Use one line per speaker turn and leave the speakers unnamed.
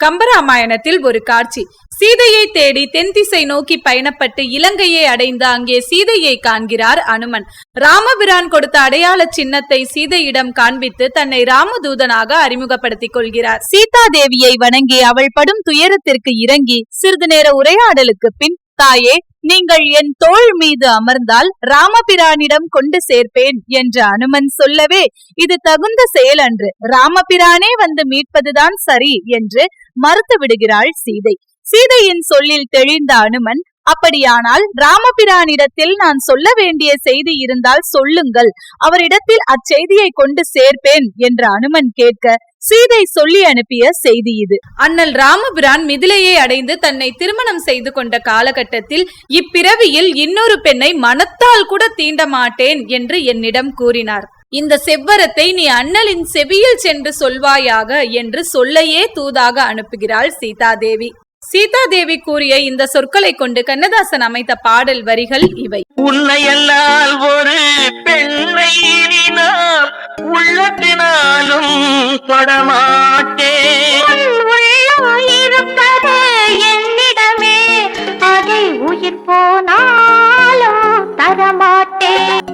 கம்பராமாயணத்தில் ஒரு காட்சி. சீதையை தேடி தென் திசை நோக்கி பயணப்பட்டு இலங்கையை அடைந்து அங்கே சீதையை காண்கிறார் அனுமன். ராமபிரான் கொடுத்த அடையாள சின்னத்தை சீதையிடம் காண்பித்து தன்னை ராமதூதனாக அறிமுகப்படுத்திக் கொள்கிறார். சீதா தேவியை வணங்கி அவள் படும் துயரத்திற்கு இறங்கி சிறிது நேர உரையாடலுக்கு பின் தாயே நீங்கள் என் தோள் மீது அமர்ந்தால் ராமபிரானிடம் கொண்டு சேர்ப்பேன் என்று அனுமன் சொல்லவே இது தகுந்த செயல் அன்று. ராமபிரானே வந்து மீட்பதுதான் சரி என்று மறுத்து விடுகிறாள் சீதை. சீதையின் சொல்லில் தெளிந்த அனுமன் அப்படியானால் ராமபிரானிடத்தில் நான் சொல்ல வேண்டிய செய்தி இருந்தால் சொல்லுங்கள். அவரிடத்தில் அச்செய்தியை கொண்டு சேர்ப்பேன் என்று அனுமன் கேட்க சீதை சொல்லி அனுப்பிய செய்தி இது. அண்ணல் ராமபிரான் மிதிலையை அடைந்து தன்னை திருமணம் செய்து கொண்ட காலகட்டத்தில் இப்பிறவியில் இன்னொரு பெண்ணை மனத்தால் கூட தீண்ட மாட்டேன் என்று என்னிடம் கூறினார். இந்த செவ்வரத்தை நீ அண்ணலின் செவியில் சென்று சொல்வாயாக என்று சொல்லையே தூதாக அனுப்புகிறாள் சீதாதேவி. சீதாதேவி கூறிய இந்த சொற்களை கொண்டு கண்ணதாசன் அமைத்த பாடல் வரிகள் இவை.
உன்னையல்லால் ஒரு பெண்ணை உள்ளத்தினாலும் படமா